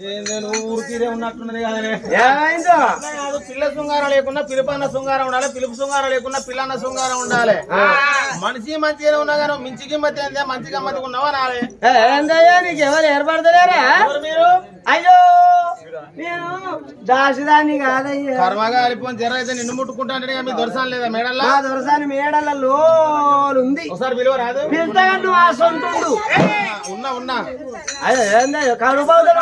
నేను ఊరికిరే ఉన్నట్టున్నది కదనే ఏమైందో? పిల్ల శృంగారం లేకుండా పిలుపన్న శృంగారం ఉండాలి పిలుపు శృంగారం లేకుండా పిల్లన్న శృంగారం ఉండాలి మనిషి మంచిగానే ఉన్నా కానీ మించి గిమ్మతి ఏందే మంచి గమ్మతి ఉన్నావా నాలే? ఏందయ్యా నీకు ఎవరు ఏర్పడతలేరా మీరు? అయ్యో నేను దాసిదాన్ని కాదయ్యా. కర్మగా వెళ్ళిపోయిన జర అయితే నిన్ను ముట్టుకుంటాంటే మీ దొరసాన్ లేదా మేడల్లా? దొరసాని మేడలలో ఉంది. ఒకసారి విలువ రాదు. పిలుస్తాగా నువ్వు ఆ సొంటుండు ఉన్నా ఉన్నా. అయ్యో ఏందయ్యో కడుపు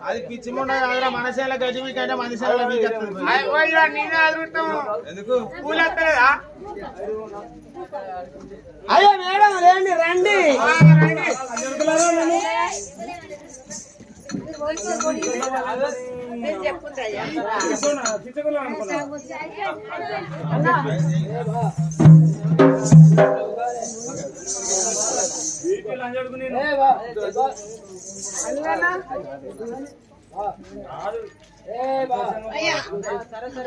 అది పిచ్చి ముండ కాదురా మనసేల గజిమి కంటే మనసేల నేనే ఎందుకు? పూలు అయ్యో మేడం రండి రండి. చెప్పుకుంటా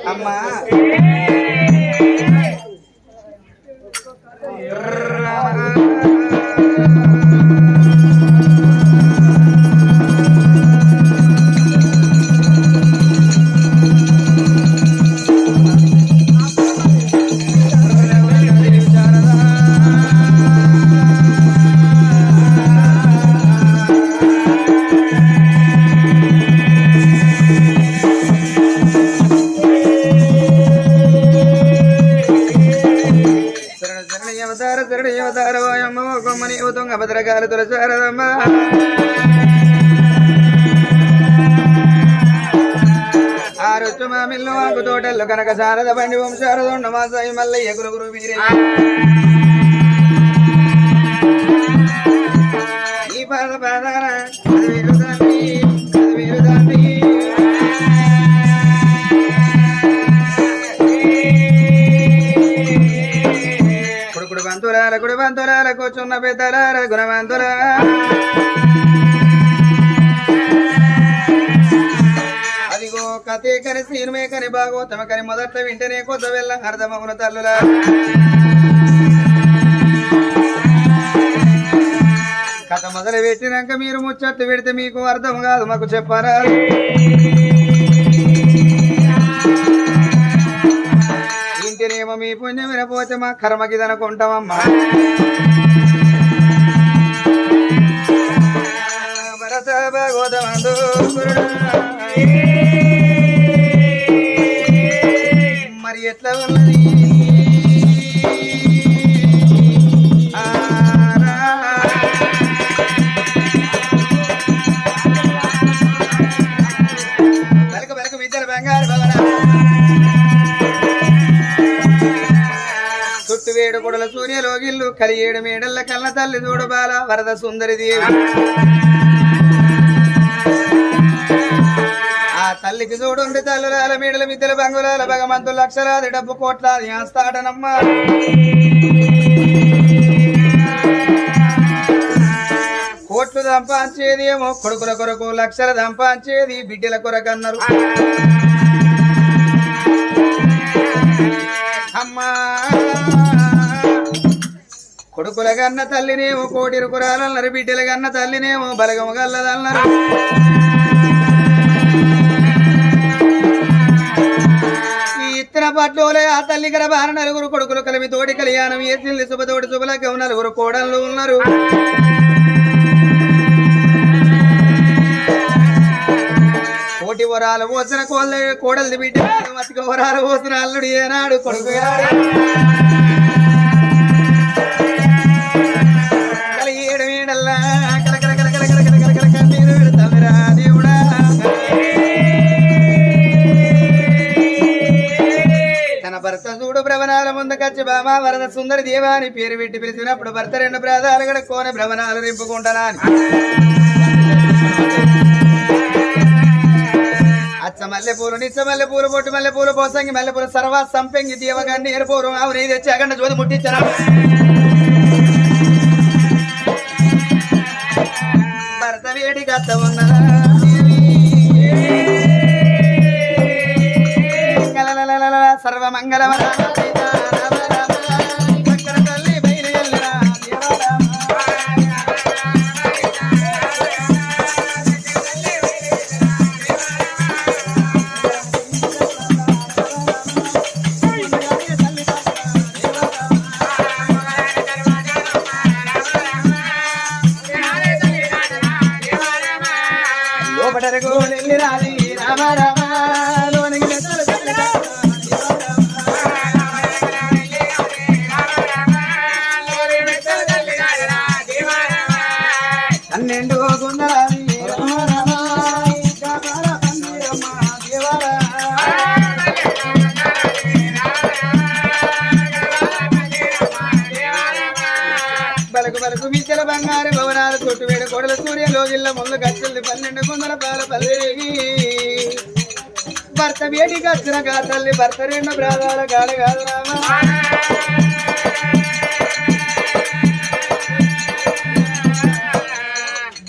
అమ్మా రామ తుల శారదమ్మ ఆరొచ్చు మిల్లు మాకు తోటల్లో కనక శారద పండి వంశారదు నమాసాయి మల్లయ్య గురు గురు వీరే బంతులాల కూర్చున్న పెద్దలార గుణవంతుల అదిగో కథే కని సీనుమే కని భాగవతమ కని మొదట వింటనే కొద్ద వెళ్ళ అర్థమవున తల్లులా కథ మొదలు పెట్టినాక మీరు ముచ్చట్టు పెడితే మీకు అర్థం కాదు మాకు చెప్పారా పుణ్యమేమో మీ పుణ్యమిరపోతే మా కర్మకి తనకుంటామమ్మా మరి ఎట్లా ఉన్నది కొడల సూర్యలోగిల్లు కలి ఏడు మేడల్ల కళ్ళ తల్లి చూడు బాల వరద సుందరి దేవి. ఆ తల్లికి చూడుండి తల్లులాల మేడల మిద్దెల బంగులాల భగవంతు లక్షలాది డబ్బు కోట్లాది ఆస్తాడనమ్మ కోట్లు దంపాంచేది ఏమో కొడుకుల కొరకు లక్షల దంపాంచేది బిడ్డల కొరకు అన్నారు అమ్మా! కొడుకుల కన్న తల్లినేమో కోటి రుకురాలన్నారు బిడ్డల కన్న తల్లినేమో బలగము గల్లదన్నారు. ఈ ఇత్తన పట్లోలే ఆ తల్లి గల బార నలుగురు కొడుకులు కలిపి తోడి కళ్యాణం ఏసింది శుభతోటి శుభలకం నలుగురు కోడళ్ళు ఉన్నారు. కోటి వరాలు పోసిన కోళ్ళ కోడలు బిడ్డ మతిక వరాలు పోసిన అల్లుడు ఏనాడు కొడుకు ముందుకొచ్చి బామా వరద సుందరి దేవా అని పేరు పెట్టి పిలిచినప్పుడు భర్త రెండు ప్రాధాలు కూడా కోని భ్రమణాలు నింపుకుంటానా అచ్చ మల్లెపూలు నిచ్చ మల్లె పూలు పొట్టు మల్లె పోసంగి మల్లె సర్వ సంపెంగి దీవగాన్ని ఏరుపోరు అవును ఇది తెచ్చి అగండ జోది ముట్టించరా భర్త వేడి గత ఉన్నదా సర్వమంగళ వరకు బలకు విద్యల బంగారు భవనాలు చుట్టూ వేడు కోడల సూర్య లోగిళ్ళ ముందు గచ్చుల్ది పన్నెండు కొందల పాల పల్లి భర్త వేడి గచ్చిన గాతల్ని భర్త రెండు ప్రాధాల గాడ కాదు రామ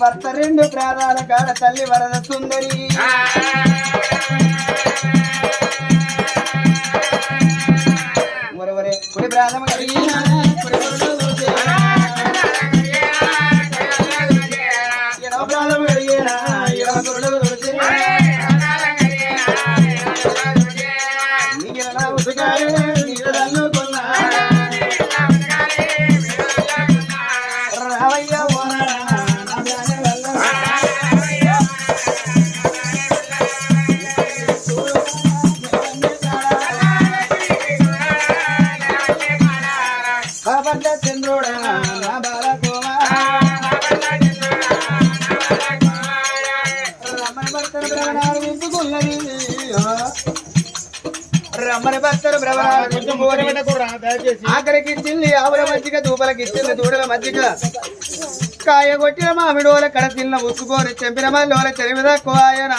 భర్త రెండు ప్రాధాల గాడ తల్లి వరద సుందరి. ఒరవరే కుడి ప్రాధమ కలిగి We got it. ఆఖరికి ఇచ్చింది ఆవుల మజ్జిగ దూపలకి ఇచ్చింది దూడల మజ్జిగ. కాయ కొట్టిన మామిడోల కడ తిన్న ఉసుకొని చెంపిన మల్లోల చెరిమి తక్కువ ఆయన.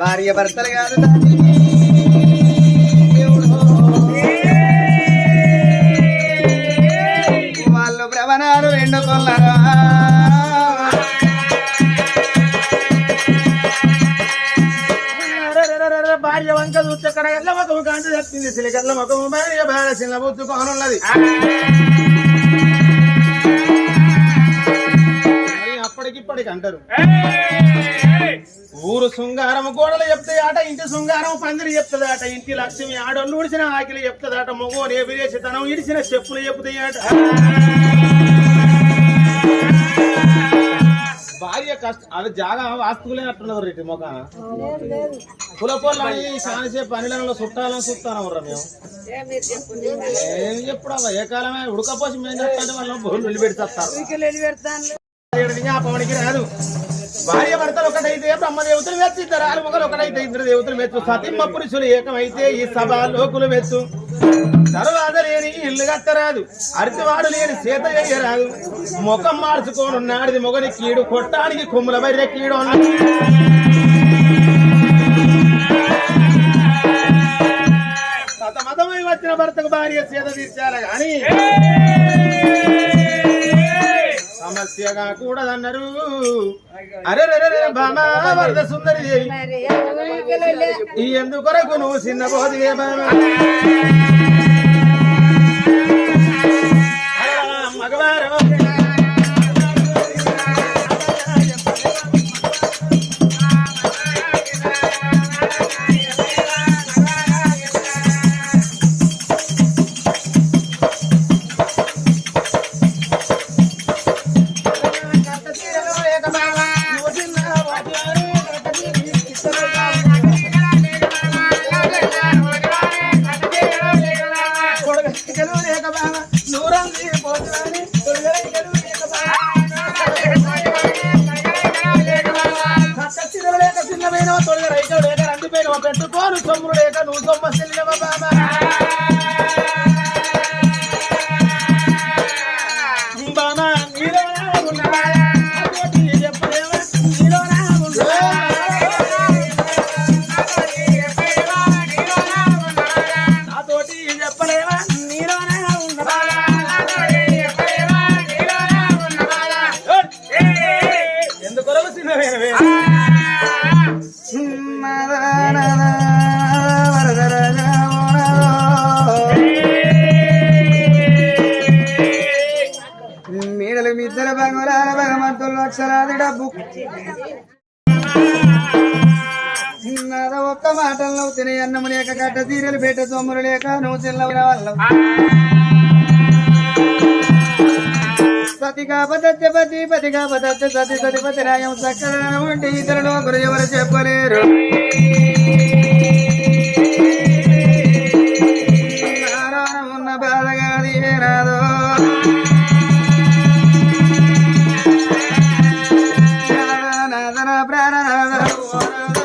భార్య భర్తలు కాదు ముఖము సిలికల్ల ముఖము భార్య భార్య చిన్న బుచ్చుకోనున్నది అప్పటికిప్పటికి అంటారు. ఊరు శృంగారం గోడలు చెప్తాయి ఆట ఇంటి శృంగారం పందిరి చెప్తుంది ఆట ఇంటి లక్ష్మి ఆడోళ్ళు ఉడిసిన ఆకిలి చెప్తుంది ఆట మగోని ఎవిరేసితనం ఇడిసిన చెప్పులు చెప్తాయి ఆట భార్య కష్ట అది జాగా వాస్తుకులేనట్టున్నది రెడ్డి మొక కులపోళ్ళు అని సానిసే పనిలలో చుట్టాలని చూస్తాను మేము. ఏం చెప్పుడు అవ్వ, ఏ కాలమే ఉడకపోసి మేము చెప్తాంటే వాళ్ళ బోర్లు వెళ్ళిపెడతారు జ్ఞాపకానికి రాదు. భార్య భర్తలు ఒకటైతే బ్రహ్మదేవతలు మెచ్చు ఇద్దరు ఆలు మొగలు ఒకటైతే ఇద్దరు దేవతలు మెచ్చు సతిమ్మ పురుషులు ఏకమైతే ఈ సభ లోకులు మెచ్చు తరువాత లేని ఇల్లు కట్టరాదు. అరిచివాడు లేని సీత రాదు ముఖం మార్చుకోనున్నాడిది మొగని కీడు. కొట్టానికి కుమ్ముల బర్రె కీడు అన్నాడు సతమతమై వచ్చిన భర్తకు భార్య సీత తీర్చాలి గాని సమస్యగా కూడదన్నారు. అరే బామా వరద సుందరి. ఎందుకొరకు నువ్వు చిన్న పోదివే ఒక్క మాటల్లో తినే అన్నము లేక గడ్డ తీరలు పెట్ట సొమ్ములు లేక నువ్వు చిల్లవిన వల్ల. సతిగా పదత్య పతి పతిగా పదత్య సతి సతి పతి రాయం సక్కర ఉంటే ఇతరులు గురు ఎవరు చెప్పలేరు. Guarani.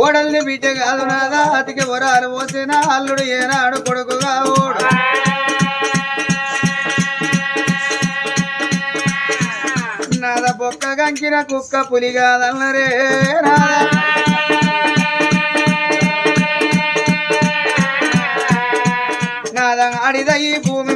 కోడల్ని బిడ్డ కాదు నాదా అతికి వరాలు పోసిన అల్లుడు ఏనాడు కొడుకుగా ఓడు. నాద బొక్క గంకిన కుక్క పులి కాదన్నరే నాదా. నాద ఆడిద ఈ భూమి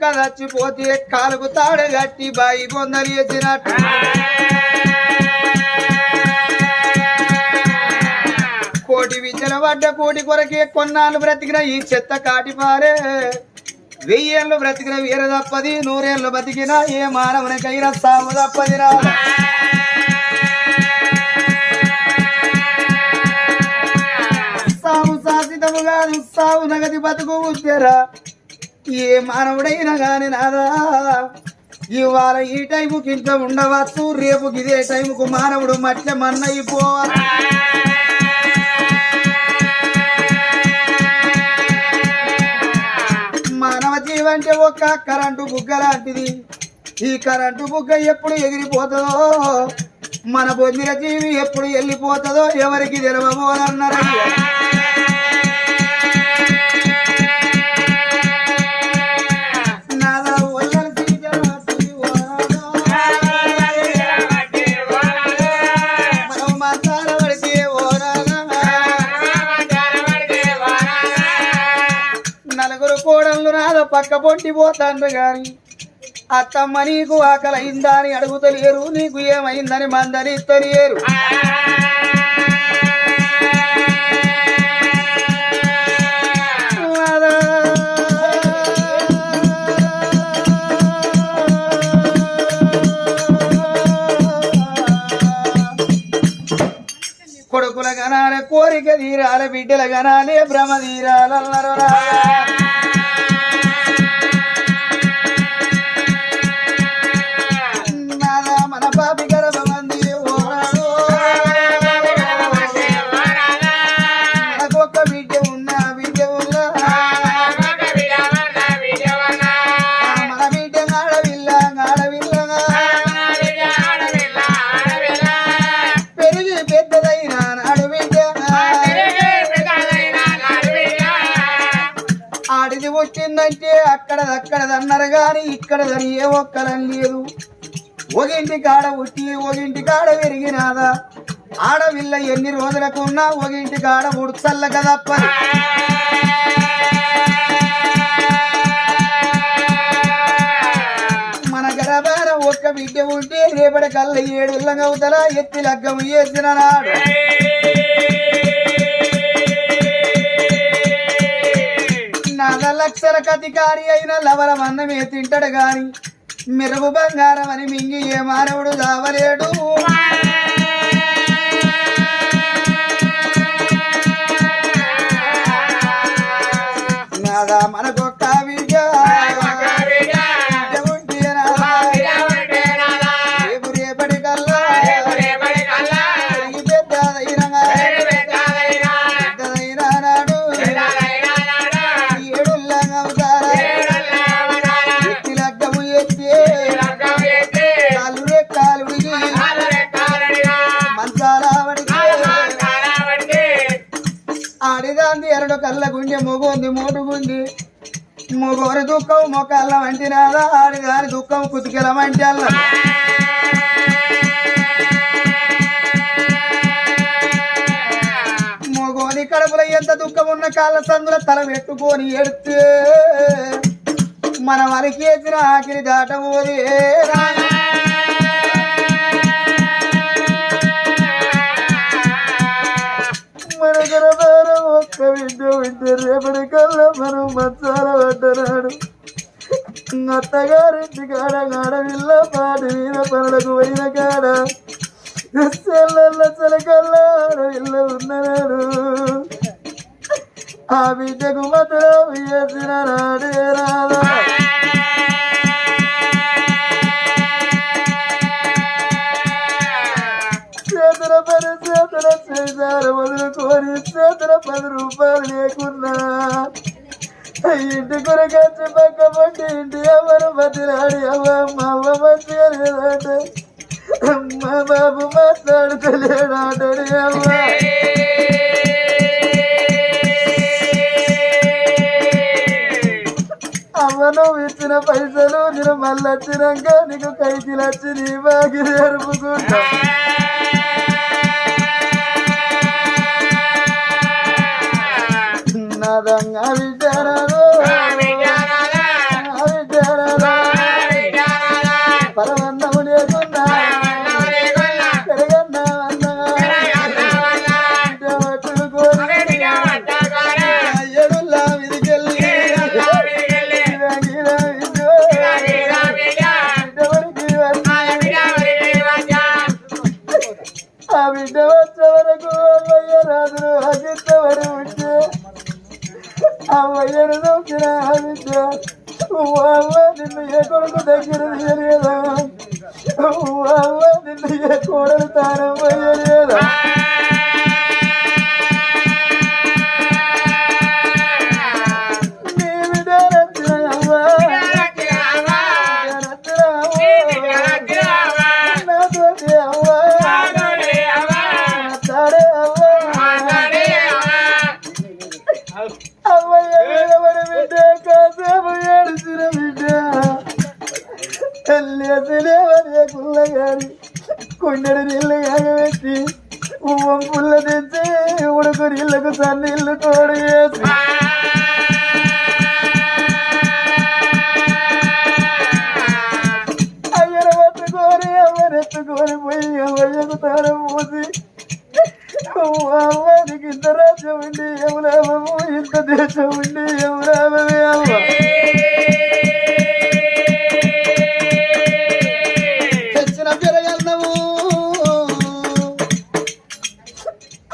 కుక్క చచ్చిపోతే కాలుకు తాడు కట్టి బాయి బొందలు వేసినట్టు కోటి విద్యల పడ్డ కోటి కొరకే కొన్నాళ్ళు బ్రతికిన ఈ చెత్త కాటిపారే వెయ్యేళ్ళు బ్రతికిన వీర తప్పది నూరేళ్ళు బతికిన ఏ మానవునికైనా సాము తప్పది రా సాము శాశ్వతము కాదు సావు నగది బతుకు ఉద్దెరా ఏ మానవుడైనా కానీ నాదా? ఇవాళ ఈ టైముకి ఇంత ఉండవచ్చు రేపు ఇదే టైముకు మానవుడు మట్ల మన్నయిపోవాలి మానవ జీవంటే ఒక కరెంటు బుగ్గ లాంటిది. ఈ కరెంటు బుగ్గ ఎప్పుడు ఎగిరిపోతుందో మన బొందిర జీవి ఎప్పుడు వెళ్ళిపోతుందో ఎవరికి తెలవబోనన్నారయ్యా పక్క పొంటి పోతాండ్రు గాని అత్తమ్మ నీకు ఆకలి అని అడుగుతలేరు నీకు ఏమైందని మందని తెలియరు కొడుకుల గనాలే కోరిక తీరాలే బిడ్డల గనాలే భ్రమ తీరాలన్నారు వచ్చిందంటే అక్కడదక్కడది అన్నారు కానీ ఇక్కడదని ఏ ఒక్కరం లేదు. ఒగింటి కాడ ఉట్టి ఒగింటి కాడ పెరిగినాదా ఆడవిల్ల ఎన్ని రోజులకు ఉన్నా ఒగింటి కాడ ఉడుచల్ల కదప్ప మన గడబార ఒక్క బిడ్డ ఉంటే రేపటి కళ్ళ ఏడు అవుతలా ఎత్తి లగ్గం వేసిన నాడు. నాగలక్షర కతికారి అయిన లవరం అన్నమే తింటాడు గాని మెరుగు బంగారం అని మింగి ఏ మానవుడు దావలేడు. నాదా మనకు దుఃఖం మొక్కల్ల వంటి నాదా గాని దుఃఖం కుతికెల వంటి అల్ల. మొగోని కడుపులో ఎంత దుఃఖం ఉన్న కాళ్ళ సందుల తల పెట్టుకొని ఎడితే మన వరకేసిన ఆకిరి దాటబోదే మన ఒక్క వింటూ వింటే రేపటి కల్లా మనం మచ్చాల పడ్డనాడు అత్తగారింటి కాడ ఆడవిల్ల పాటి మీద పనులకు పోయిన కాడ సెల్లల్ల చెలకల్లా ఆడవిల్ల ఉన్ననాడు ఆ బిడ్డకు మాత్రం వేసిన నాడే రాదా చేతుల పని చేతుల చేశారు వదులుకొని చేతుల పది రూపాయలు లేకున్నా ఇంటి కొరకొచ్చి పక్క పట్టి ఇంటి ఎవరు బతిలాడి అవ్వ మా అవ్వ మంచిగా లేదంటే. మా బాబు అవ్వ. నువ్వు ఇచ్చిన పైసలు నేను మళ్ళీ వచ్చినాక నీకు కైకి వచ్చి నీ బాగి జరుపుకుంటా నా da.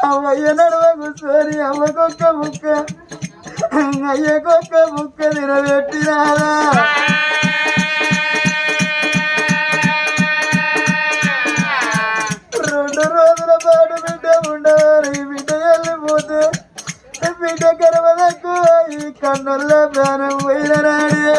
అమ్మయ్య నడవ కూర్చొని అమ్మకొక్క ముక్క. అయ్యకొక్క ముక్క నిలబెట్టినారా? రెండు రోజుల పాటు బిడ్డ ఉండవారు ఈ బిడ్డ వెళ్ళిపోతే బిడ్డ గర్వదకు ఈ కన్నుల్లో ప్రాణం పోయిన నాడే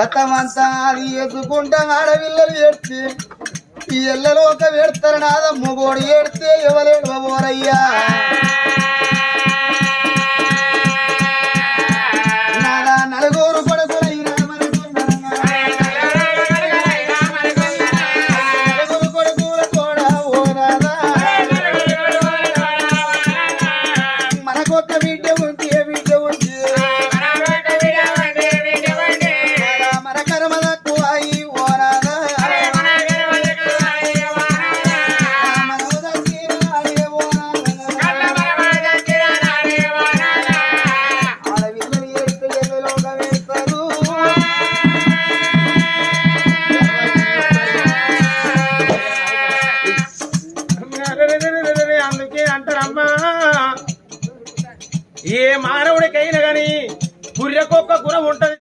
గతమంతా అది ఎత్తుకుంటా ఆడపిల్లలు ఏడ్చి ఈ ఎల్లలో ఒక పెడతారు నాద మొగోడు ఏడితే ఎవలేడు బోరయ్యా